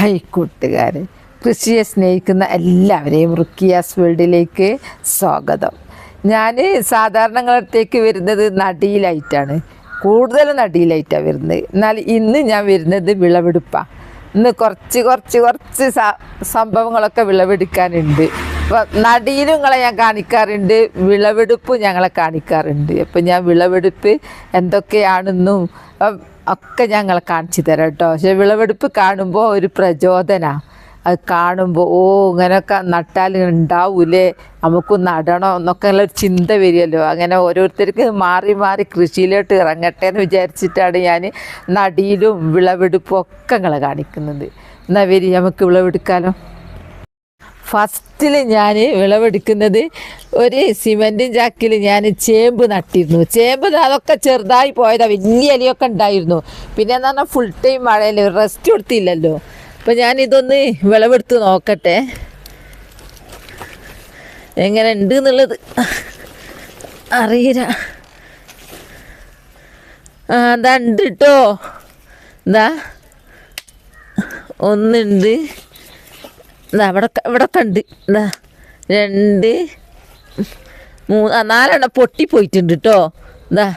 Hi കൂട്ടുകാരെ കൃഷിയെ സ്നേഹിക്കുന്ന എല്ലാവരെയും റുക്കിയാസ് വേൾഡിലേക്ക് സ്വാഗതം. ഞാൻ സാധാരണങ്ങളടുത്തേക്ക് വരുന്നത് നടിയിലായിട്ടാണ്. കൂടുതലും നടിയിലായിട്ടാണ് വരുന്നത്. എന്നാൽ ഇന്ന് ഞാൻ വരുന്നത് വിളവെടുപ്പാണ് ഇന്ന് കുറച്ച് കുറച്ച് കുറച്ച് സംഭവങ്ങളൊക്കെ വിളവെടുക്കാനുണ്ട്. അപ്പോൾ നടിയിലും നിങ്ങളെ ഞാൻ കാണിക്കാറുണ്ട് വിളവെടുപ്പ് ഞങ്ങളെ കാണിക്കാറുണ്ട്. അപ്പം ഞാൻ വിളവെടുപ്പ് എന്തൊക്കെയാണെന്നും ഒക്കെ ഞങ്ങൾ കാണിച്ചു തരാം കേട്ടോ. പക്ഷെ വിളവെടുപ്പ് കാണുമ്പോൾ ഒരു പ്രചോദന. അത് കാണുമ്പോൾ ഓ ഇങ്ങനെയൊക്കെ നട്ടാൽ ഉണ്ടാവൂലേ നമുക്ക് നടണോ എന്നൊക്കെ ഉള്ള ഒരു ചിന്ത വരുമല്ലോ. അങ്ങനെ ഓരോരുത്തർക്ക് മാറി മാറി കൃഷിയിലോട്ട് ഇറങ്ങട്ടെ എന്ന് വിചാരിച്ചിട്ടാണ് ഞാൻ നടിയിലും വിളവെടുപ്പും ഒക്കെ നിങ്ങളെ കാണിക്കുന്നത്. എന്നാൽ വരി നമുക്ക് വിളവെടുക്കാലോ. ഫസ്റ്റിൽ ഞാൻ വിളവെടുക്കുന്നത് ഒരു സിമെന്റും ചാക്കിൽ ഞാൻ ചേമ്പ് നട്ടിരുന്നു. ചേമ്പ് അതൊക്കെ ചെറുതായി പോയതാ. വലിയ ഇലയൊക്കെ ഉണ്ടായിരുന്നു. പിന്നെ എന്ന് പറഞ്ഞാൽ ഫുൾ ടൈം മഴയല്ലേ റെസ്റ്റ് കൊടുത്തില്ലല്ലോ. അപ്പം ഞാനിതൊന്ന് വിളവെടുത്ത് നോക്കട്ടെ. എങ്ങനെ ഉണ്ട് എന്നുള്ളത് അറിയില്ല. ആ ഉണ്ട് കേട്ടോ എന്താ? ഒന്നുണ്ട്. ഇതാ ഇവിടെ കണ്ട് ഇതാ രണ്ട് മൂന്ന് നാലെണ്ണം പൊട്ടിപ്പോയിട്ടുണ്ട് കേട്ടോ ഇതാ.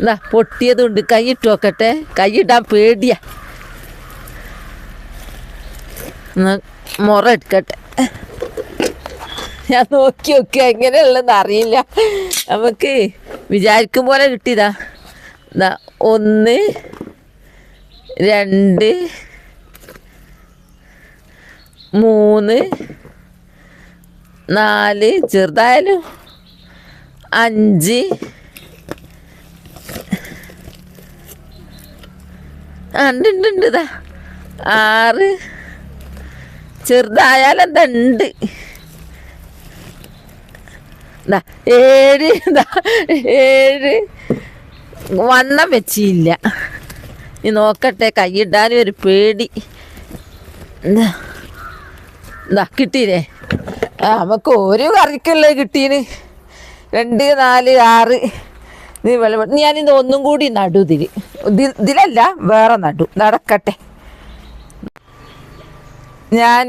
ഇതാ പൊട്ടിയതുണ്ട്. കൈ ഇട്ട് നോക്കട്ടെ. കൈ ഇടാൻ പേടിയാ. മുറ എടുക്കട്ടെ. ഞാൻ നോക്കി നോക്കി എങ്ങനെയുള്ളതെന്ന് അറിയില്ല. നമുക്ക് വിചാരിക്കും പോലെ കിട്ടിയതാ. എന്താ ഒന്ന് രണ്ട് മൂന്ന് നാല് ചെറുതായാലും അഞ്ച് ഉണ്ട് ഉണ്ട് ഉണ്ട് ഇതാ. ആറ് ചെറുതായാലും എന്താ ഉണ്ട്. ഇതാ ഏഴ് ഇതാ ഏഴ്. വണ്ണം വെച്ചില്ല. നീ നോക്കട്ടെ കൈ കൈയിടാനും ഒരു പേടി. എന്താ കിട്ടീല്ലേ ആ നമുക്ക് ഒരു കറിക്കുള്ളത് കിട്ടീന്? രണ്ട് നാല് ആറ്. നീ വെള്ളം ഞാനിന്ന് ഒന്നും കൂടി നടു ഇതിൽ- ഇതിലല്ല വേറെ നടു. നടക്കട്ടെ. ഞാൻ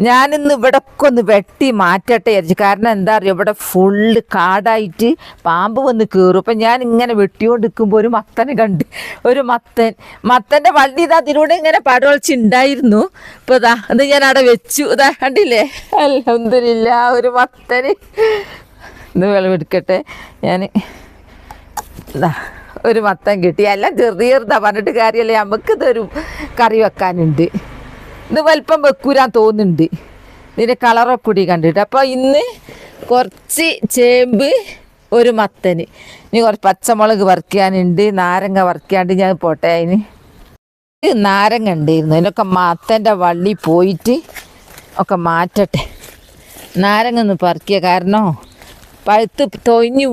ഞാനിന്ന് ഇവിടെ ഒക്കെ ഒന്ന് വെട്ടി മാറ്റട്ടെ വിചാരിച്ചു. കാരണം എന്താ അറിയോ? ഇവിടെ ഫുള്ള് കാടായിട്ട് പാമ്പ് വന്ന് കയറും അപ്പം ഞാൻ ഇങ്ങനെ വെട്ടിക്കൊണ്ട് നിൽക്കുമ്പോൾ ഒരു മത്തനെ കണ്ട്. ഒരു മത്തൻ. മത്തന്റെ വള്ളി ഇതാ അതിലൂടെ ഇങ്ങനെ പടവളിച്ചുണ്ടായിരുന്നു ഇപ്പോൾ ഇതാ അത് ഞാൻ അവിടെ വെച്ചു. ഇതാ കണ്ടില്ലേ? അലഹമില്ല ഒരു മത്തന്. ഇന്ന് വിളവെടുക്കട്ടെ. ഞാൻ ഇതാ ഒരു മത്തൻ കിട്ടി. എല്ലാം ചെറിയ ചെറുതാ പറഞ്ഞിട്ട് കാര്യമല്ലേ. നമുക്കിതൊരു കറി വെക്കാനുണ്ട്. ഇത് വലിപ്പം വെക്കൂരാൻ തോന്നുന്നുണ്ട്. ഇതിന്റെ കളറൊക്കെ കൂടി കണ്ടിട്ട്. അപ്പോൾ ഇന്ന് കുറച്ച് ചേമ്പ് ഒരു മത്തന്. ഇനി കുറച്ച് പച്ചമുളക് വറുക്കാനുണ്ട്. നാരങ്ങ വറുക്കാണ്ട് ഞാൻ പോട്ടെ അതിന്. നാരങ്ങ ഉണ്ടായിരുന്നു. അതിനൊക്കെ മത്തന്റെ വള്ളി പോയിട്ട് ഒക്കെ മാറ്റട്ടെ. നാരങ്ങ ഒന്ന് പറിക്കുക. കാരണം പഴുത്ത് തൊഴിഞ്ഞ്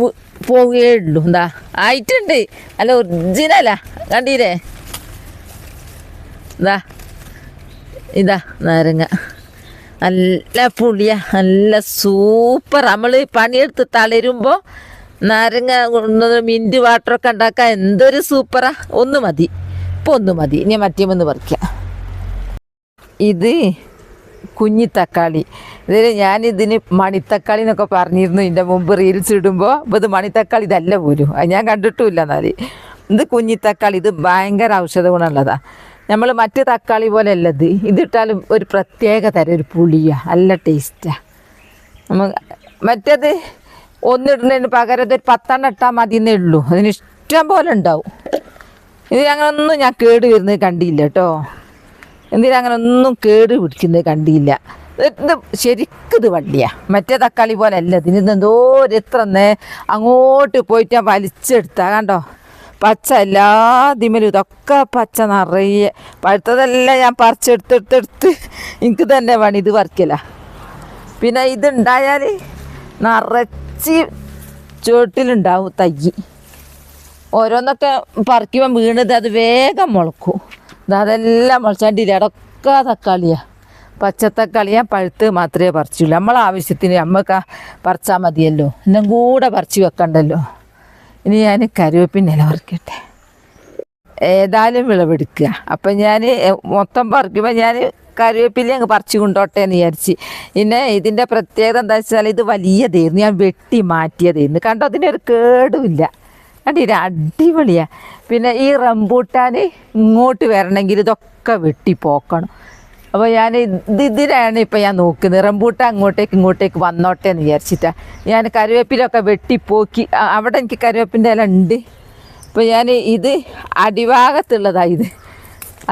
പോവുകയേ ഉള്ളൂ. എന്താ? ആയിട്ടുണ്ട്. അല്ല ഒറിജിനലാ കണ്ടീരേ ഇതാ ഇതാ നാരങ്ങ. നല്ല പുളിയ നല്ല സൂപ്പർ നമ്മൾ പണിയെടുത്ത് തളരുമ്പോൾ നാരങ്ങ മിന്റ് വാട്ടറൊക്കെ ഉണ്ടാക്കാൻ എന്തൊരു സൂപ്പറാ. ഒന്ന് മതി. ഇപ്പോൾ ഒന്ന് മതി. ഇനി മറ്റേ ഒന്ന് പറിക്കാം. ഇത് കുഞ്ഞി തക്കാളി. ഇതിൽ ഞാനിതിന് മണിത്തക്കാളി എന്നൊക്കെ പറഞ്ഞിരുന്നു. ഇതിന്റെ മുമ്പ് റീൽസ് ഇടുമ്പോൾ അപ്പോൾ ഇത് മണിത്തക്കാളി ഇതല്ല പോലും. അത് ഞാൻ കണ്ടിട്ടുമില്ല എന്നാൽ ഇത് കുഞ്ഞിത്തക്കാളി ഇത് ഭയങ്കര ഔഷധ ഗുണമുള്ളതാണ് നമ്മൾ മറ്റ് തക്കാളി പോലെ അല്ല ഇത് ഇതിട്ടാലും ഒരു പ്രത്യേക തരം ഒരു പുളിയാണ് നല്ല ടേസ്റ്റാണ് നമ്മ മറ്റേത് ഒന്നിടുന്നതിന് പകരം ഇതൊരു പത്തെണ്ണം ഇട്ടാൽ മതി എന്നേ ഉള്ളൂ. അതിന് ഇഷ്ടം പോലെ ഉണ്ടാവും. ഇത് അങ്ങനൊന്നും ഞാൻ കേട് വരുന്നത് കണ്ടില്ല കേട്ടോ. എന്തിനാ അങ്ങനെ ഒന്നും കേട് പിടിക്കുന്നത് കണ്ടില്ല. ഇത് ശരിക്കും ഇത് വള്ളിയാ. മറ്റേ തക്കാളി പോലെ അല്ല ഇതിന് ഇത് എന്തോ ഒരു എത്ര അങ്ങോട്ട് പോയിട്ട് ഞാൻ വലിച്ചെടുത്താ കണ്ടോ? പച്ച എല്ലാ ദിമലും ഇതൊക്കെ പച്ച നിറയെ. പഴുത്തതെല്ലാം ഞാൻ പറിച്ചെടുത്തെടുത്തെടുത്ത് എനിക്ക് തന്നെ പണി ഇത് പറിക്കല. പിന്നെ ഇതുണ്ടായാൽ നിറച്ച് ചുവട്ടിലുണ്ടാവും തൈ ഓരോന്നൊക്കെ പറിക്കുമ്പോൾ വീണത് അത് വേഗം മുളക്കും. അതെല്ലാം മുളച്ചാണ്ടില്ല അടക്ക തക്കാളിയാണ് പച്ചത്തക്കാളിയാ പഴുത്ത് മാത്രമേ പറിച്ചുള്ളൂ നമ്മളെ ആവശ്യത്തിന് നമ്മൾക്ക് പറിച്ചാൽ മതിയല്ലോ. എല്ലാം കൂടെ പറിച്ച് വെക്കണ്ടല്ലോ. ഇനി ഞാൻ കരുവേപ്പിന്റെ ഇല പറിക്കട്ടെ. ഏതായാലും വിളവെടുക്കുക. അപ്പം ഞാൻ മൊത്തം പറിക്കുമ്പോൾ ഞാൻ കറിവേപ്പില അങ്ങ് പറിച്ചു കൊണ്ടോട്ടെ എന്ന് വിചാരിച്ച്. പിന്നെ ഇതിന്റെ പ്രത്യേകത എന്താ വെച്ചാൽ ഇത് വലിയതായിരുന്നു ഞാൻ വെട്ടി മാറ്റിയതായിരുന്നു കണ്ടോ അതിന്റെ ഒരു കേടുമില്ല. കണ്ടില്ല അടിപൊളിയാണ് പിന്നെ ഈ റംബൂട്ടാൻ ഇങ്ങോട്ട് വരണമെങ്കിൽ ഇതൊക്കെ വെട്ടി പോക്കണം. അപ്പോൾ ഞാൻ ഇത് ഇതിലാണ് ഇപ്പം ഞാൻ നോക്കുന്നത്. റംബൂട്ടാൻ അങ്ങോട്ടേക്ക് ഇങ്ങോട്ടേക്ക് വന്നോട്ടെ എന്ന് വിചാരിച്ചിട്ടാണ് ഞാൻ കരുവേപ്പിലൊക്കെ വെട്ടിപ്പോക്കി. അവിടെ എനിക്ക് കരുവേപ്പിന്റെ ഇല ഉണ്ട്. അപ്പോൾ ഞാൻ ഇത് അടിഭാഗത്തുള്ളതാണ് ഇത്.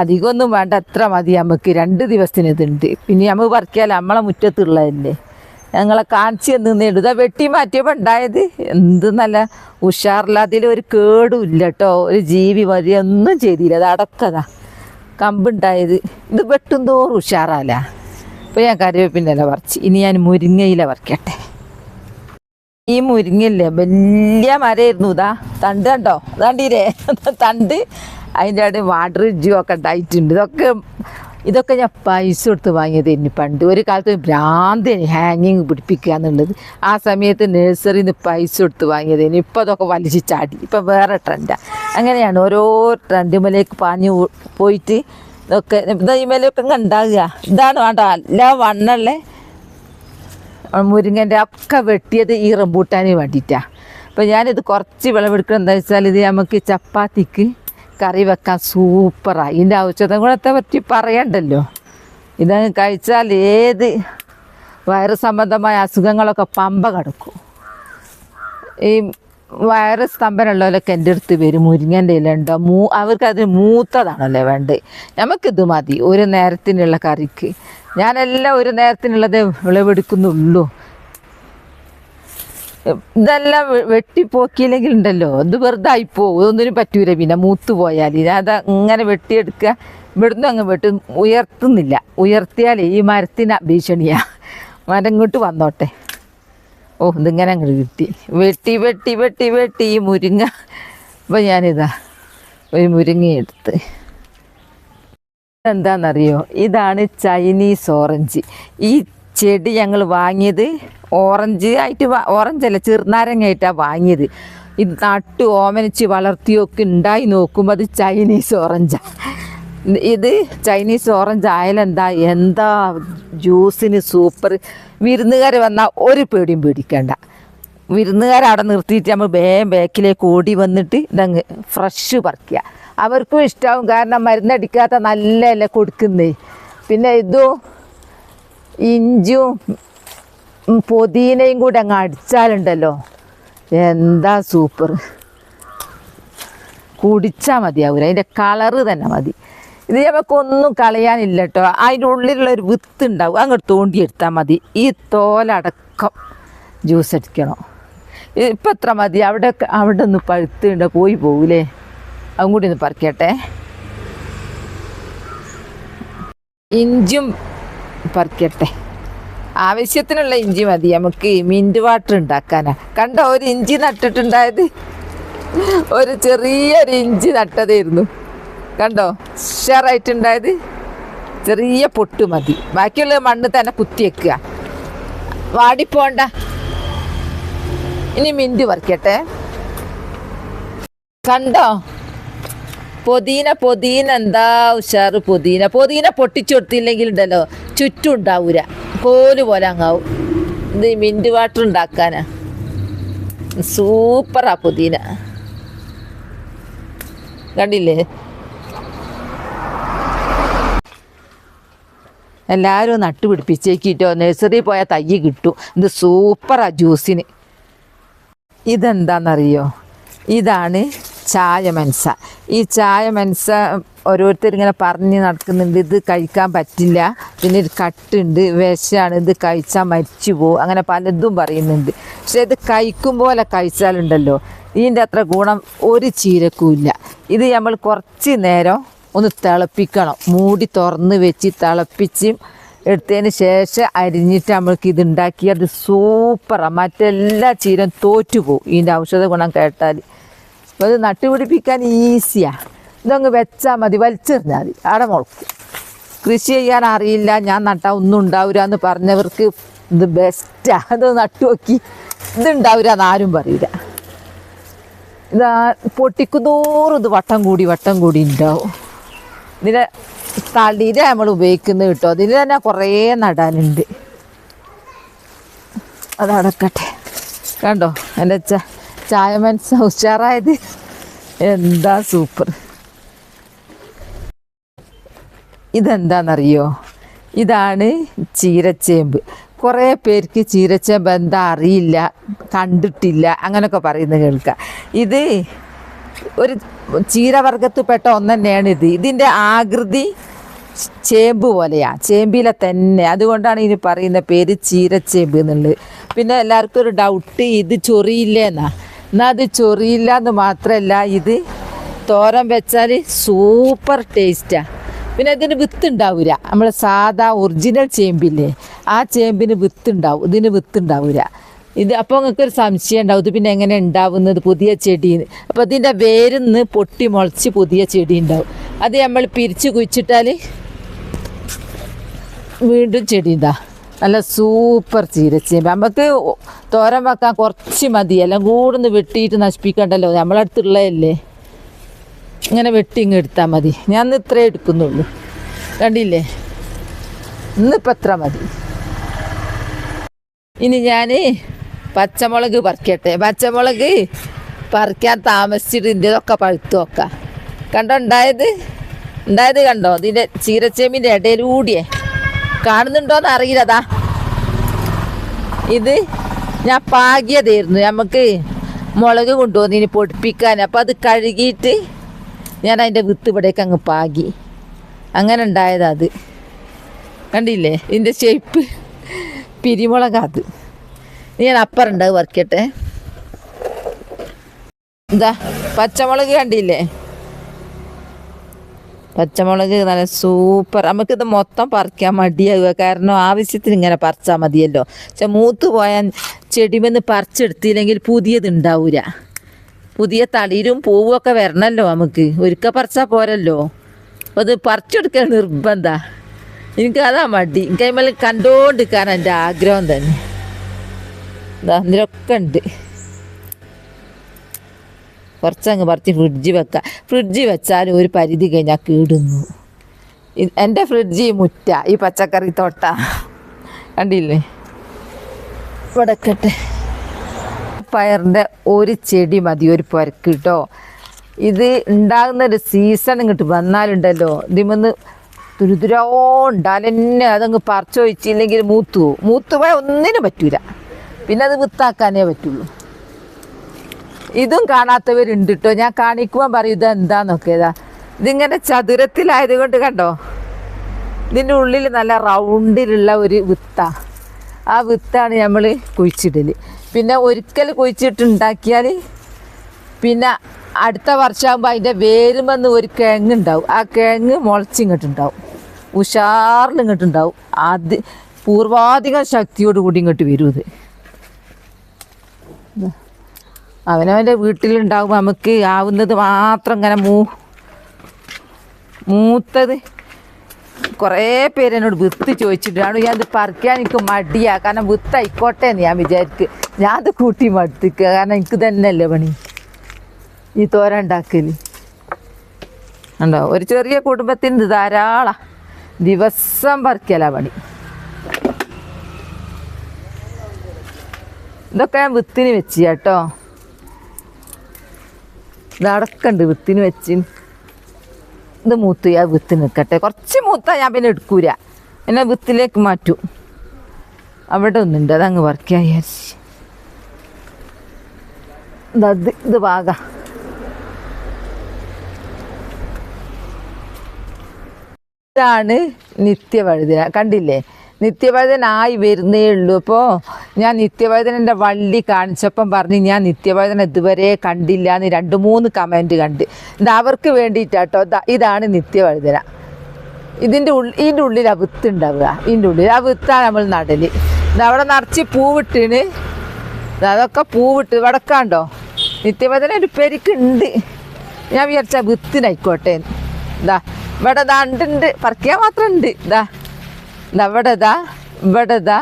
അധികമൊന്നും വേണ്ട അത്ര മതി നമുക്ക്. രണ്ട് ദിവസത്തിന് ഇതുണ്ട്. പിന്നെ നമുക്ക് പറിക്കാൽ നമ്മളെ മുറ്റത്തുള്ളതല്ലേ. ഞങ്ങളെ കാണിച്ച് തന്നേ ഇതാ വെട്ടി മാറ്റിയപ്പോൾ ഉണ്ടായത്. എന്ത് നല്ല ഉഷാറില്ല അതിൽ ഒരു കേടും ഇല്ല കേട്ടോ. ഒരു ജീവി വരി ഒന്നും ചെയ്തില്ല. അത് അടക്കതാ. കമ്പുണ്ടായത്. ഇത് വെട്ടും തോറും അപ്പോൾ ഞാൻ കറിവേപ്പിന്റെ ഇല പറിച്ച്. ഇനി ഞാൻ മുരിങ്ങയില പറിക്കട്ടെ. ഈ മുരിങ്ങയില്ലേ വലിയ മരമായിരുന്നു ഇതാ തണ്ട് കണ്ടോ? അതാണ്ടീരേ. തണ്ട് അതിന്റെ അവിടെ വാട്ടർ ഇജ്ജും ഒക്കെ ഉണ്ടായിട്ടുണ്ട്. ഇതൊക്കെ ഇതൊക്കെ ഞാൻ പൈസ കൊടുത്ത് വാങ്ങിയത് ഇനി പണ്ട്. ഒരു കാലത്ത് ഭ്രാന്തിന് ഹാങ്ങിങ് പിടിപ്പിക്കുക എന്നുള്ളത്. ആ സമയത്ത് നഴ്സറിയിൽ നിന്ന് പൈസ കൊടുത്ത് വാങ്ങിയത്. ഇനി ഇപ്പോൾ അതൊക്കെ വലിച്ച് ചാടി. ഇപ്പം വേറെ ട്രെൻഡാണ് അങ്ങനെയാണ് ഓരോ ട്രെൻഡുമലേക്ക് പാഞ്ഞു പോയിട്ട് ഇതൊക്കെ ഇതാ ഈ മേലൊക്കെ ഉണ്ടാകുക. ഇതാണ് വേണ്ട നല്ല വണ്ണല്ലേ? മുരിങ്ങന്റെ ഒക്കെ വെട്ടിയത് ഈ റംബൂട്ടാന് വേണ്ടിയിട്ടാണ് അപ്പോൾ ഞാനിത് കുറച്ച് വിളവെടുക്കണം. എന്താ വെച്ചാൽ ഇത് നമുക്ക് ചപ്പാത്തിക്ക് കറി വെക്കാൻ സൂപ്പറാണ് ഇതിന്റെ ഔഷധ ഗുണത്തെ പറ്റി പറയണ്ടല്ലോ. ഇതങ്ങ് കഴിച്ചാൽ ഏത് വയറ് സംബന്ധമായ അസുഖങ്ങളൊക്കെ പമ്പ കടക്കും. ഈ വയറ് സ്തംഭനമുള്ളവരൊക്കെ എന്റെ അടുത്ത് വരും മുരിങ്ങന്റെ ഇല ഉണ്ടോ? മൂ അവർക്കത് മൂത്തതാണല്ലേ വേണ്ടത്. നമുക്കിത് മതി ഒരു നേരത്തിനുള്ള കറിക്ക്. ഞാനെല്ലാം ഒരു നേരത്തിനുള്ളതേ വിളവെടുക്കുന്നുള്ളൂ. ഇതെല്ലാം വെട്ടിപ്പോക്കിയില്ലെങ്കിൽ ഉണ്ടല്ലോ ഇത് വെറുതെ ആയിപ്പോവും ഇതൊന്നിനും പറ്റൂല പിന്നെ. മൂത്ത് പോയാൽ അത് ഇങ്ങനെ വെട്ടിയെടുക്കുക ഇവിടുന്ന് അങ്ങ് വെട്ടി ഉയർത്തുന്നില്ല. ഉയർത്തിയാൽ ഈ മരത്തിന ഭീഷണിയാ. മരം ഇങ്ങോട്ട് വന്നോട്ടെ. ഓ ഇതിങ്ങനെ അങ്ങോട്ട് കിട്ടി വെട്ടി വെട്ടി വെട്ടി വെട്ടി ഈ മുരിങ്ങ. അപ്പോൾ ഞാനിതാ ഒരു മുരിങ്ങ എടുത്ത്. എന്താണെന്നറിയോ ഇതാണ് ചൈനീസ് ഓറഞ്ച്. ഈ ചെടി ഞങ്ങൾ വാങ്ങിയത്. ഓറഞ്ച് ആയിട്ട് ഓറഞ്ചല്ല ചെറുനാരങ്ങയായിട്ടാണ് വാങ്ങിയത്. ഇത് നട്ട് ഓമനിച്ച് വളർത്തിയൊക്കെ ഉണ്ടായി നോക്കുമ്പോൾ അത് ചൈനീസ് ഓറഞ്ചാണ് ഇത് ചൈനീസ് ഓറഞ്ച് ആയാലെന്താ എന്താ ജ്യൂസിന് സൂപ്പർ വിരുന്നുകാർ വന്നാൽ ഒരു പേടിയും പേടിക്കണ്ട. വിരുന്നുകാർ അവിടെ നിർത്തിയിട്ട് നമ്മൾ വേഗം ബാക്കിലേക്ക് ഓടി വന്നിട്ട് ഇതങ്ങ് ഫ്രഷ് പറിക്കുക അവർക്കും ഇഷ്ടമാവും കാരണം മരുന്നടിക്കാത്ത നല്ല ഇല കൊടുക്കുന്നേ. പിന്നെ ഇതും ഇഞ്ചും പൊതീനയും കൂടെ അങ്ങ് അടിച്ചാലുണ്ടല്ലോ. എന്താ സൂപ്പർ കുടിച്ചാൽ മതിയാവൂല. അതിന്റെ കളറ് തന്നെ മതി. ഇത് നമുക്കൊന്നും കളയാനില്ല കേട്ടോ അതിന്റെ ഉള്ളിലുള്ള ഒരു വിത്ത് ഉണ്ടാവും. അങ്ങോട്ട് തോണ്ടിയെടുത്താൽ മതി. ഈ തോലടക്കം ജ്യൂസ് അടിക്കണം. ഇപ്പം എത്ര മതി? അവിടെ അവിടെ ഒന്ന് പഴുത്തുണ്ട് പോയി പോകൂലേ അതും കൂടി ഒന്ന് പറിക്കട്ടെ. ഇഞ്ചും പറിക്കട്ടെ. ആവശ്യത്തിനുള്ള ഇഞ്ചി മതി. നമുക്ക് മിന്റ് വാട്ടർ ഉണ്ടാക്കാനാ. കണ്ടോ ഒരു ഇഞ്ചി നട്ടിട്ടുണ്ടായത്? ഒരു ചെറിയൊരു ഇഞ്ചി നട്ടതായിരുന്നു. കണ്ടോ ഉഷാറായിട്ടുണ്ടായത്? ചെറിയ പൊട്ട് മതി. ബാക്കിയുള്ള മണ്ണ് തന്നെ കുത്തി വെക്കുക. വാടിപ്പോണ്ട ഇനി മിന്റ് പറിക്കട്ടെ. കണ്ടോ പൊതീന പൊതീന എന്താ ഉഷാറ്? പൊതീന പൊതീന പൊട്ടിച്ചു കൊടുത്തില്ലെങ്കിൽ ഉണ്ടല്ലോ ചുറ്റും ഉണ്ടാവൂല കോൽ പോലെ അങ്ങാവും. ഇത് മിന്റ് വാട്ടർ ഉണ്ടാക്കാനാ. സൂപ്പറാ പുതിന. കണ്ടില്ലേ? എല്ലാവരും നട്ടുപിടിപ്പിച്ചേക്കിട്ടോ നഴ്സറി പോയാൽ തൈ കിട്ടും. ഇത് സൂപ്പറാ ജ്യൂസിന്. ഇതെന്താണെന്നറിയോ ഇതാണ് ചായ മനസ ഈ ചായ ഓരോരുത്തർ ഇങ്ങനെ പറഞ്ഞ് നടക്കുന്നുണ്ട് ഇത് കഴിക്കാൻ പറ്റില്ല പിന്നെ ഒരു കട്ടുണ്ട് വിഷമാണ് ഇത് കഴിച്ചാൽ മരിച്ചു പോകും അങ്ങനെ പലതും പറയുന്നുണ്ട്. പക്ഷെ ഇത് കഴിക്കും പോലെ കഴിച്ചാലുണ്ടല്ലോ. ഇതിന്റെ അത്ര ഗുണം ഒരു ചീരക്കും ഇല്ല. ഇത് നമ്മൾ കുറച്ച് നേരം ഒന്ന് തിളപ്പിക്കണം. മൂടി തുറന്ന് വെച്ച് തിളപ്പിച്ച് എടുത്തതിന് ശേഷം അരിഞ്ഞിട്ട് നമ്മൾക്ക് ഇത് ഉണ്ടാക്കി അത് സൂപ്പറാണ് മറ്റെല്ലാ ചീരം തോറ്റുപോകും ഇതിന്റെ ഔഷധ ഗുണം കേട്ടാൽ ഇത് നട്ടുപിടിപ്പിക്കാൻ ഈസിയാണ് ഇതങ്ങ് വെച്ചാൽ മതി വലിച്ചെറിഞ്ഞാൽ മതി. അവിടെ മുളക്കും കൃഷി ചെയ്യാൻ അറിയില്ല ഞാൻ നട്ടാൽ ഒന്നും ഉണ്ടാവില്ല എന്ന് പറഞ്ഞവർക്ക് ഇത് ബെസ്റ്റാണ് അത് നട്ടു നോക്കി ഇതുണ്ടാവില്ല എന്ന് ആരും പറയില്ല. ഇതാ പൊട്ടിക്കുന്നോറും ഇത് വട്ടം കൂടി വട്ടം കൂടി ഉണ്ടാവും. ഇതിനെ തളിര നമ്മൾ ഉപയോഗിക്കുന്നത് കേട്ടോ. അതിന് തന്നെ കുറേ നടാനുണ്ട്. അതടക്കട്ടെ. കണ്ടോ? എന്റെ ച ചായ മനസ്സ് ഉഷാറായത്. എന്താ സൂപ്പർ. ഇതെന്താണെന്നറിയോ ഇതാണ് ചീരച്ചേമ്പ്. കുറേ പേർക്ക് ചീരച്ചേമ്പ് എന്താ അറിയില്ല കണ്ടിട്ടില്ല അങ്ങനെയൊക്കെ പറയുന്നത് കേൾക്കുക ഇത് ഒരു ചീരവർഗത്തിൽപ്പെട്ട ഒന്ന് തന്നെയാണ് ഇത് ഇതിന്റെ ആകൃതി ചേമ്പ് പോലെയാ. ചേമ്പിലെ തന്നെ. അതുകൊണ്ടാണ് ഇനി പറയുന്ന പേര് ചീരച്ചേമ്പ് എന്നുള്ളത്. പിന്നെ എല്ലാവർക്കും ഒരു ഡൗട്ട് ഇത് ചൊറിയില്ലേ എന്നാ എന്നാൽ അത് ചൊറിയില്ല എന്ന് മാത്രമല്ല ഇത് തോരൻ വെച്ചാൽ സൂപ്പർ ടേസ്റ്റാണ് പിന്നെ ഇതിന് വിത്ത് ഉണ്ടാവില്ല നമ്മൾ സാധാ ഒറിജിനൽ ചേമ്പില്ലേ ആ ചേമ്പിന് വിത്ത് ഉണ്ടാവും ഇതിന് വിത്ത് ഉണ്ടാവില്ല ഇത് അപ്പോൾ നിങ്ങൾക്ക് ഒരു സംശയം ഉണ്ടാവും ഇത് പിന്നെ എങ്ങനെ ഉണ്ടാവുന്നത് പുതിയ ചെടി അപ്പോൾ ഇതിന്റെ വേരിന്ന് പൊട്ടി മുളച്ച് പുതിയ ചെടി ഉണ്ടാവും. അത് നമ്മൾ പിരിച്ച് കുഴിച്ചിട്ടാൽ വീണ്ടും ചെടി ഉണ്ടാ നല്ല സൂപ്പർ ചീരച്ചേമ്പ്. നമുക്ക് തോരൻ വെക്കാൻ കുറച്ച് മതി. എല്ലാം കൂടെ ഒന്ന് വെട്ടിയിട്ട് നശിപ്പിക്കണ്ടല്ലോ. നമ്മളടുത്തുള്ളതല്ലേ. ഇങ്ങനെ വെട്ടി ഇങ്ങ് എടുത്താൽ മതി. ഞാൻ ഇത്രേ എടുക്കുന്നുള്ളൂ. കണ്ടില്ലേ? ഇന്നിപ്പോൾ എത്ര മതി. ഇനി ഞാൻ പച്ചമുളക് പറിക്കട്ടെ. പച്ചമുളക് പറിക്കാൻ താമസിച്ചിട്ട് ഇതിന്റെതൊക്കെ പഴുത്തു നോക്കാം. കണ്ടോ? ഉണ്ടായത്? ഉണ്ടായത് കണ്ടോ? ഇതിന്റെ ചീരച്ചേമ്പിന്റെ ഇടയിലൂടിയേ. കാണുന്നുണ്ടോന്ന് അറിയില്ലതാ ഇത് ഞാൻ പാകിയതായിരുന്നു. നമുക്ക് മുളക് കൊണ്ടുവന്ന് ഇനി പൊടിപ്പിക്കാൻ അപ്പം അത് കഴുകിയിട്ട് ഞാൻ അതിന്റെ വിത്ത് ഇവിടേക്ക് അങ്ങ് പാകി. അങ്ങനെ ഉണ്ടായതാ അത്. കണ്ടില്ലേ? ഇതിന്റെ ഷേപ്പ് പിരിമുളകാത് ഞാൻ അപ്പറുണ്ടാവും വറക്കട്ടെ എന്താ? പച്ചമുളക് കണ്ടില്ലേ? പച്ചമുളക് നല്ല സൂപ്പർ. നമുക്കിത് മൊത്തം പറിക്കാൻ മടിയാകുക കാരണം ആവശ്യത്തിന് ഇങ്ങനെ പറിച്ചാൽ മതിയല്ലോ. പക്ഷെ മൂത്ത് പോയാൽ ചെടിമെന്ന് പറിച്ചെടുത്തില്ലെങ്കിൽ പുതിയത് ഉണ്ടാവൂല പുതിയ തളിരും പൂവും ഒക്കെ വരണമല്ലോ നമുക്ക്. ഒരിക്കൽ പറിച്ചാൽ പോരല്ലോ. അത് പറിച്ചെടുക്കാൻ നിർബന്ധ. എനിക്ക് അതാ മടി. എനിക്ക് അതിന്മേൽ കണ്ടോണ്ടിരിക്കാൻ എന്റെ ആഗ്രഹം തന്നെ. അതിലൊക്കെ ഉണ്ട് കുറച്ചങ്ങ് പറിച്ച് ഫ്രിഡ്ജ് വെക്കുക ഫ്രിഡ്ജ് വെച്ചാൽ ഒരു പരിധി കഴിഞ്ഞാൽ കീടുന്നു. എന്റെ ഫ്രിഡ്ജ് മുറ്റ ഈ പച്ചക്കറി തോട്ട. കണ്ടില്ലേ? ഇവിടെക്കട്ടെ പയറിന്റെ ഒരു ചെടി മതി ഒരു പുരക്ക് കേട്ടോ ഇത് ഉണ്ടാകുന്ന ഒരു സീസൺ ഇങ്ങോട്ട് വന്നാലുണ്ടല്ലോ. ഇതിമെന്ന് തുരുതുരോ ഉണ്ടാലെന്നെ അതങ്ങ് പറിച്ചു വെച്ചില്ലെങ്കിൽ മൂത്തു. മൂത്ത് പോയാൽ ഒന്നിനും പറ്റൂല. പിന്നെ അത് വിത്താക്കാനേ പറ്റുള്ളൂ. ഇതും കാണാത്തവരുണ്ട് കേട്ടോ ഞാൻ കാണിക്കുമ്പോൾ പറയും ഇത് എന്താന്നൊക്കെ ഇതാ ഇതിങ്ങനെ ചതുരത്തിലായത് കൊണ്ട്? കണ്ടോ ഇതിന്റെ ഉള്ളിൽ നല്ല റൗണ്ടിലുള്ള ഒരു വിത്ത. ആ വിത്താണ് നമ്മൾ കുഴിച്ചിടൽ പിന്നെ ഒരിക്കൽ കുഴിച്ചിട്ടുണ്ടാക്കിയാൽ പിന്നെ അടുത്ത വർഷമാകുമ്പോൾ അതിന്റെ വേരുമെന്ന് ഒരു കിഴങ്ങ് ഉണ്ടാവും ആ കിഴങ്ങ് മുളച്ചിങ്ങോട്ടുണ്ടാവും. ഉഷാറിൽ ഇങ്ങോട്ടുണ്ടാവും അത് പൂർവാധികം ശക്തിയോടുകൂടി ഇങ്ങോട്ട് വരും ഇത്. അവനവന്റെ വീട്ടിലുണ്ടാകുമ്പോൾ നമുക്ക് ആവുന്നത് മാത്രം ഇങ്ങനെ മൂ മൂത്തത്. കുറേ പേര് എന്നോട് വിത്ത് ചോദിച്ചിട്ടാണ് ഞാൻ ഇത് പറിക്കാൻ എനിക്ക് മടിയാ. കാരണം വിത്ത് ആയിക്കോട്ടെ എന്ന് ഞാൻ വിചാരിക്കുക ഞാൻ അത് കൂട്ടി മടുത്തിക്കുക കാരണം എനിക്ക് തന്നെയല്ലേ പണി. ഈ തോര ഉണ്ടാക്കൽ. ഉണ്ടോ ഒരു ചെറിയ കുടുംബത്തിന് ഇത് ധാരാളം ദിവസം പറിക്കല പണി. ഇതൊക്കെ ഞാൻ വിത്തിന് വെച്ചു കേട്ടോ ഇതടക്കണ്ട് വിത്തിന് വെച്ച്. ഇത് മൂത്ത് ഞാൻ വിത്ത് നിൽക്കട്ടെ കുറച്ച് മൂത്ത ഞാൻ പിന്നെ എടുക്കൂല. എന്നെ വിത്തിലേക്ക് മാറ്റൂ. അവിടെ ഒന്നുണ്ട് അതങ്ങ് പറിക്കാൻ വിചാരിച്ച്. ഇത് ഇത് പാക. ഇതാണ് നിത്യവഴുതന. കണ്ടില്ലേ? നിത്യവഴുതന ആയി വരുന്നേ ഉള്ളൂ. അപ്പോൾ ഞാൻ നിത്യവേദനന്റെ വള്ളി കാണിച്ചപ്പം പറഞ്ഞ് ഞാൻ നിത്യവേദന ഇതുവരെ കണ്ടില്ല എന്ന് രണ്ട് മൂന്ന് കമന്റ് കണ്ട്. ഇത് അവർക്ക് വേണ്ടിയിട്ടാട്ടോ. ഇതാണ് നിത്യവേദന ഇതിന്റെ ഉള്ളിൽ ഇതിന്റെ ഉള്ളിൽ ആ വിത്ത് ഉണ്ടാവുക. ഇതിന്റെ ഉള്ളിൽ ആ വിത്താണ് നമ്മൾ നടൽ. അവിടെ നിറച്ച് പൂവിട്ടിന്. അതൊക്കെ പൂവിട്ട് വടക്കാണ്ടോ? നിത്യവേദന ഒരു പെരിക്ക് ഉണ്ട് ഞാൻ വിചാരിച്ച വിത്തിനായിക്കോട്ടെ ഇതാ ഇവിടെ ദാണ്ടുണ്ട് പറിക്കാൻ മാത്രം ഉണ്ട്. ഇതാ ഇതാ ഇവിടെ ദാ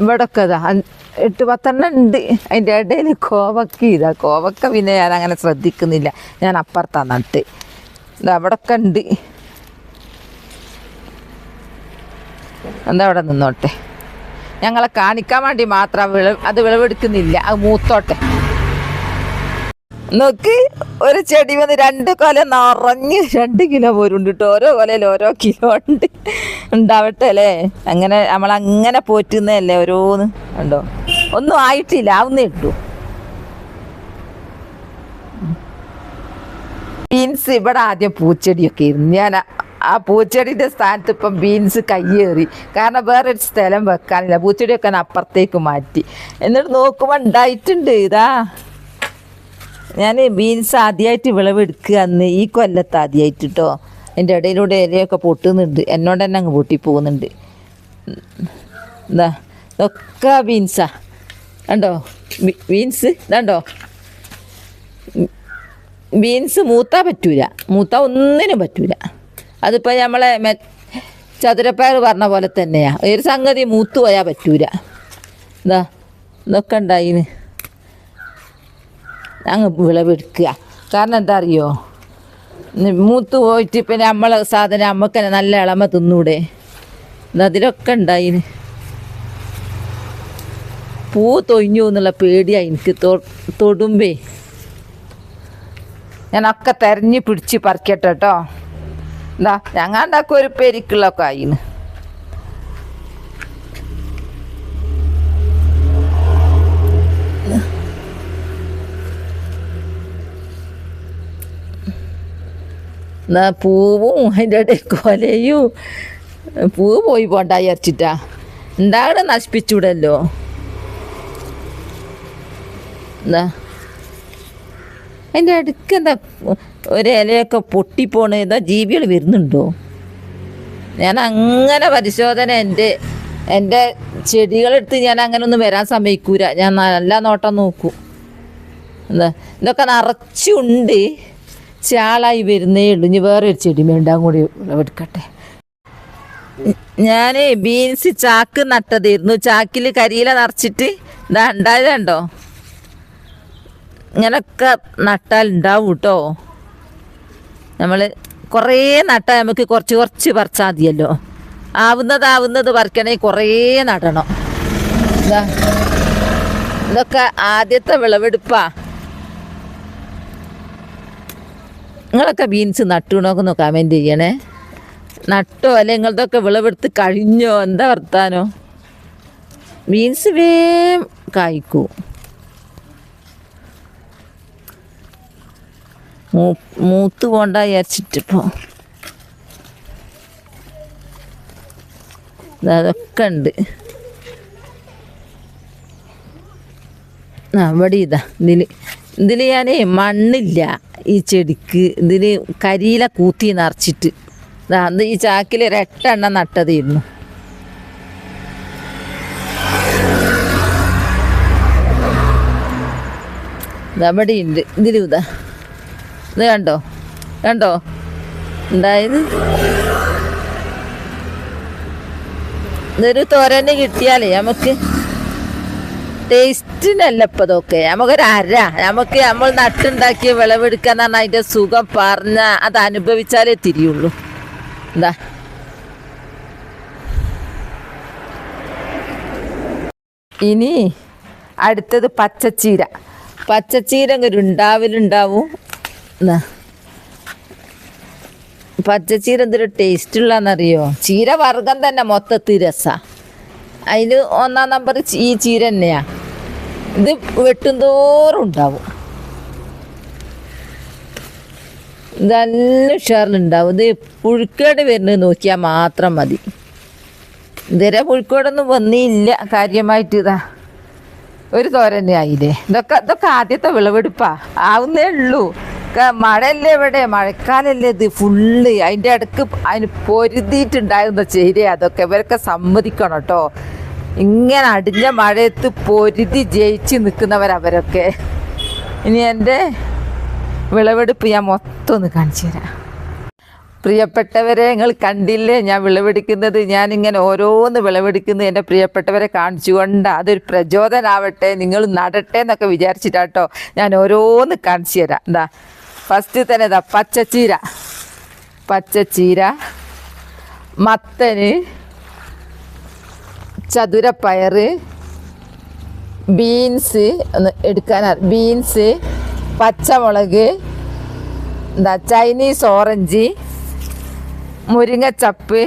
ഇവിടൊക്കെ ഇതാ എട്ട് പത്തെണ്ണം ഉണ്ട്. അതിന്റെ ഇടയിൽ കോവക്ക ഇതാ. കോവക്ക പിന്നെ ഞാൻ അങ്ങനെ ശ്രദ്ധിക്കുന്നില്ല. ഞാൻ അപ്പുറത്താണ് നട്ട്. ഇതാ അവിടൊക്കെ ഉണ്ട്. എന്താ അവിടെ നിന്നോട്ടെ? ഞങ്ങളെ കാണിക്കാൻ വേണ്ടി മാത്രം വിളവ് അത് വിളവെടുക്കുന്നില്ല. അത് മൂത്തോട്ടെ. നോക്ക് ഒരു ചെടി വന്ന് രണ്ട് കൊല നിറഞ്ഞ് രണ്ട് കിലോ പോരുണ്ട് കേട്ടോ ഓരോ കൊലയിൽ ഓരോ കിലോ ഉണ്ട്. ഉണ്ടാവട്ടെ അല്ലേ? അങ്ങനെ നമ്മൾ അങ്ങനെ പോറ്റുന്നതല്ലേ ഓരോന്ന്. ഉണ്ടോ ഒന്നും ആയിട്ടില്ല ആവുന്നേ ഇട്ടു ബീൻസ് ഇവിടെ ആദ്യം പൂച്ചെടിയൊക്കെ ഇരുന്നു ഞാൻ ആ- പൂച്ചെടിന്റെ സ്ഥാനത്ത് ഇപ്പം ബീൻസ് കയ്യേറി. കാരണം വേറൊരു സ്ഥലം വെക്കാനില്ല. പൂച്ചെടിയൊക്കെ അപ്പുറത്തേക്ക് മാറ്റി. എന്നിട്ട് നോക്കുമ്പോൾ ഉണ്ടായിട്ടുണ്ട്. ഇതാ. ഞാൻ ബീൻസ് ആദ്യമായിട്ട് വിളവെടുക്കുക അന്ന് ഈ കൊല്ലത്ത് ആദ്യമായിട്ട് കേട്ടോ എന്റെ ഇടയിലൂടെ ഇലയൊക്കെ പൊട്ടുന്നുണ്ട്. എന്നോട് തന്നെ അങ്ങ് പൊട്ടി പോകുന്നുണ്ട്. എന്താ ഇതൊക്കെ ബീൻസാ കണ്ടോ? ബീൻസ് ഇതാണ്ടോ ബീൻസ് മൂത്താ പറ്റൂല. മൂത്ത ഒന്നിനും പറ്റൂല. അതിപ്പോൾ നമ്മളെ മെ ചതുരപ്പയർ പറഞ്ഞ പോലെ തന്നെയാണ് ഒരു സംഗതി മൂത്തു പോയാൽ പറ്റൂല. എന്താ ഇതൊക്കെ അങ്ങ് വിളവെടുക്കുക. കാരണം എന്താ അറിയോ മൂത്ത് പോയിട്ട് പിന്നെ നമ്മളെ സാധനം തന്നെ നല്ല ഇളമ തിന്നൂടെ? അതിലൊക്കെ ഉണ്ടായിന് പൂ തൊഴിഞ്ഞു എന്നുള്ള പേടിയാണ് എനിക്ക് തൊടുമ്പേ. ഞാനൊക്കെ തെരഞ്ഞു പിടിച്ച് പറിക്കട്ടെ കേട്ടോ എന്താ ഞങ്ങാണ്ടൊക്കെ ഒരു പെരിക്കുള്ളൊക്കെ ആയിന്. എന്നാ പൂവും അതിന്റെ ഇടയിൽ കൊലയും. പൂവ് പോയി പോണ്ട വിചാരിച്ചിട്ടാ. ഉണ്ടാകണ നശിപ്പിച്ചൂടല്ലോ. എന്താ അതിന്റെ അടുക്ക് എന്താ ഒരു ഇലയൊക്കെ പൊട്ടിപ്പോണ്. ഏതോ ജീവികൾ വരുന്നുണ്ടോ? ഞാൻ അങ്ങനെ പരിശോധന എന്റെ എന്റെ ചെടികളെടുത്ത് ഞാൻ അങ്ങനെ ഒന്നും വരാൻ സമ്മതിക്കൂല. ഞാൻ നല്ല നോട്ടം നോക്കൂ. എന്താ? ഇതൊക്കെ നിറച്ചുണ്ട്. ചാളായി വരുന്നേ ഉള്ളൂ. ഇനി വേറെ ഒരു ചെടി വേണ്ടാം കൂടി വിളവെടുക്കട്ടെ. ഞാൻ ബീൻസ് ചാക്ക് നട്ടതായിരുന്നു. ചാക്കിൽ കരിയില നിറച്ചിട്ട് ഇതാ ഉണ്ടായത് കണ്ടോ? ഇങ്ങനൊക്കെ നട്ടാൽ ഉണ്ടാവും കേട്ടോ നമ്മൾ കുറേ നട്ടാൽ നമുക്ക് കുറച്ച് കുറച്ച് പറിച്ചാൽ മതിയല്ലോ. ആവുന്നതാവുന്നത് പറിക്കണേ കുറേ നടണം. ഇതാ. ഇതൊക്കെ ആദ്യത്തെ വിളവെടുപ്പാ. നിങ്ങളൊക്കെ ബീൻസ് നട്ടുണോക്കൊന്ന് കമന്റ് ചെയ്യണേ. നട്ടോ അല്ലെ നിങ്ങളതൊക്കെ വിളവെടുത്ത് കഴിഞ്ഞോ? എന്താ വർത്താനോ? ബീൻസ് വേം കായ്ക്കൂ. മൂ- മൂത്ത് പോണ്ട വിചാരിച്ചിട്ടിപ്പോൾ അതൊക്കെ ഉണ്ട്. ആ ഇവിടെ ഇതാ ഇതിൽ ഇതിൽ ഞാൻ മണ്ണില്ല. ഈ ചെടിക്ക്. ഇതിൽ കരിയില കൂത്തി നിറച്ചിട്ട്. അന്ന് ഈ ചാക്കിൽ ഒരെട്ടെണ്ണം നട്ടതായിരുന്നു ഇതവിടെ ഉണ്ട് ഇതിന് ഇതാ. ഇത് കണ്ടോ? കണ്ടോ? ഉണ്ടായത് ഇതൊരു തോരന് കിട്ടിയാലേ നമുക്ക് ടേസ്റ്റിനല്ല ഇപ്പം ഇതൊക്കെ നമുക്കൊരു അര നമുക്ക് നമ്മൾ നട്ടുണ്ടാക്കിയ വിളവെടുക്കാന്ന് പറഞ്ഞാൽ അതിന്റെ സുഖം പറഞ്ഞ അത് അനുഭവിച്ചാലേ തിരിയുള്ളൂ. എന്താ? ഇനി അടുത്തത് പച്ചച്ചീര. പച്ചച്ചീര ഒരു ഉണ്ടാവലുണ്ടാവും. പച്ചച്ചീര എന്തൊരു ടേസ്റ്റ് ഉള്ളതെന്നറിയോ ചീര വർഗം തന്നെ മൊത്തത്തിൽ രസാ. അതിൽ ഒന്നാം നമ്പർ ഈ ചീര തന്നെയാ. ഇത് വെട്ടുന്തോറും ഉണ്ടാവും. നല്ല ഉഷാറിലുണ്ടാവും. ഇത് പുഴുക്കേട് വരുന്നത് നോക്കിയാൽ മാത്രം മതി. ഇതുവരെ പുഴുക്കേടൊന്നും വന്നില്ല. കാര്യമായിട്ട് ഇതാ. ഒരു തോരന്നെ ആയില്ലേ? ഇതൊക്കെ ഇതൊക്കെ ആദ്യത്തെ വിളവെടുപ്പാ. ആവുന്നേ ഉള്ളൂ. മഴയല്ലേ ഇവിടെ? മഴക്കാലല്ലേ ഇത് ഫുള്ള്. അതിന്റെ ഇടയ്ക്ക് അതിന് പൊരുതിയിട്ടുണ്ടായിരുന്ന ചേരി അതൊക്കെ. ഇവരൊക്കെ സമ്മതിക്കണം കേട്ടോ. ഇങ്ങനെ അടിഞ്ഞ മഴയത്ത് പൊരുതി ജയിച്ച് നിൽക്കുന്നവരവരൊക്കെ. ഇനി എന്റെ വിളവെടുപ്പ് ഞാൻ മൊത്തം ഒന്ന് കാണിച്ചു തരാം. പ്രിയപ്പെട്ടവരെ നിങ്ങൾ കണ്ടില്ലേ ഞാൻ വിളവെടുക്കുന്നത്? ഞാനിങ്ങനെ ഓരോന്ന് വിളവെടുക്കുന്നത് എന്റെ പ്രിയപ്പെട്ടവരെ കാണിച്ചുകൊണ്ട് അതൊരു പ്രചോദനാവട്ടെ നിങ്ങൾ നടട്ടെ എന്നൊക്കെ വിചാരിച്ചിട്ടാട്ടോ ഞാൻ ഓരോന്ന് കാണിച്ചു തരാം. എന്താ ഫസ്റ്റ് തന്നെ ഇതാ പച്ചച്ചീര. പച്ചച്ചീര മത്തന് ചതുരപ്പയറ് ബീൻസ് ഒന്ന് എടുക്കാൻ ബീൻസ് പച്ചമുളക് എന്താ ചൈനീസ് ഓറഞ്ച് മുരിങ്ങച്ചപ്പ്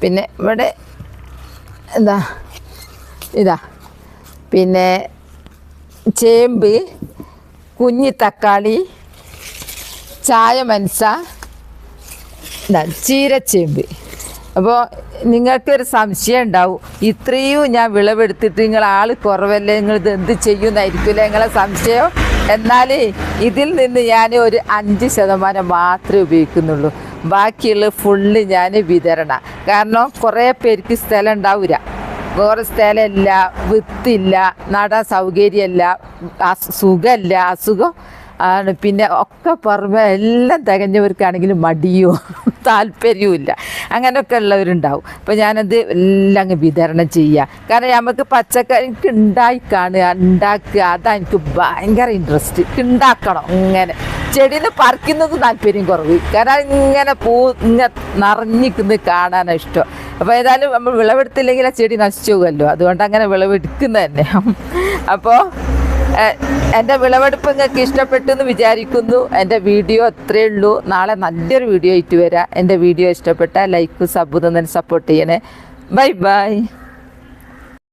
പിന്നെ ഇവിടെ എന്താ ഇതാ പിന്നെ ചേമ്പ് കുഞ്ഞി തക്കാളി ചായ മനസ ഇതാ ചീരച്ചേമ്പ്. അപ്പോൾ നിങ്ങൾക്കൊരു സംശയം ഉണ്ടാവും. ഇത്രയും ഞാൻ വിളവെടുത്തിട്ട് നിങ്ങൾ ആൾ കുറവല്ലേ? നിങ്ങൾ ഇത് എന്ത് ചെയ്യുന്നായിരിക്കില്ല നിങ്ങളെ സംശയം? എന്നാൽ ഇതിൽ നിന്ന് ഞാൻ ഒരു അഞ്ച് ശതമാനം മാത്രമേ ഉപയോഗിക്കുന്നുള്ളൂ. ബാക്കിയുള്ള ഫുള്ള് ഞാൻ വിതരണ. കാരണം കുറേ പേർക്ക് സ്ഥലം ഉണ്ടാവില്ല വേറെ സ്ഥലമില്ല വിത്തില്ല നടാൻ സൗകര്യമല്ല സുഖമില്ല അസുഖം. പിന്നെ ഒക്കെ പുറമെ എല്ലാം തികഞ്ഞവർക്കാണെങ്കിലും മടിയോ താല്പര്യവും ഇല്ല അങ്ങനെയൊക്കെ ഉള്ളവരുണ്ടാവും. അപ്പോൾ ഞാനത് എല്ലാം അങ്ങ് വിതരണം ചെയ്യുക കാരണം നമുക്ക് പച്ചക്കറി എനിക്ക് ഉണ്ടായി കാണുക ഉണ്ടാക്കുക അതാണ് എനിക്ക് ഭയങ്കര ഇൻട്രസ്റ്റ് ഉണ്ടാക്കണം ഇങ്ങനെ. ചെടീന്ന് പറിക്കുന്നത് താല്പര്യം കുറവ്. കാരണം ഇങ്ങനെ പൂ ഇങ്ങനെ നിറഞ്ഞിക്കുന്നത് കാണാനാണ് ഇഷ്ടം. അപ്പോൾ ഏതായാലും നമ്മൾ വിളവെടുത്തില്ലെങ്കിൽ ആ ചെടി നശിച്ചു പോകുമല്ലോ. അതുകൊണ്ട് അങ്ങനെ വിളവെടുക്കുന്നത് തന്നെ. അപ്പോൾ എന്റെ വിളവെടുപ്പ് നിങ്ങൾക്ക് ഇഷ്ടപ്പെട്ടു എന്ന് വിചാരിക്കുന്നു. എന്റെ വീഡിയോ അത്രയേ ഉള്ളൂ. നാളെ നല്ലൊരു വീഡിയോ ആയിട്ട് വരാം. എന്റെ വീഡിയോ ഇഷ്ടപ്പെട്ട ലൈക്ക് സബ് തന്നെ സപ്പോർട്ട് ചെയ്യണേ. Bye bye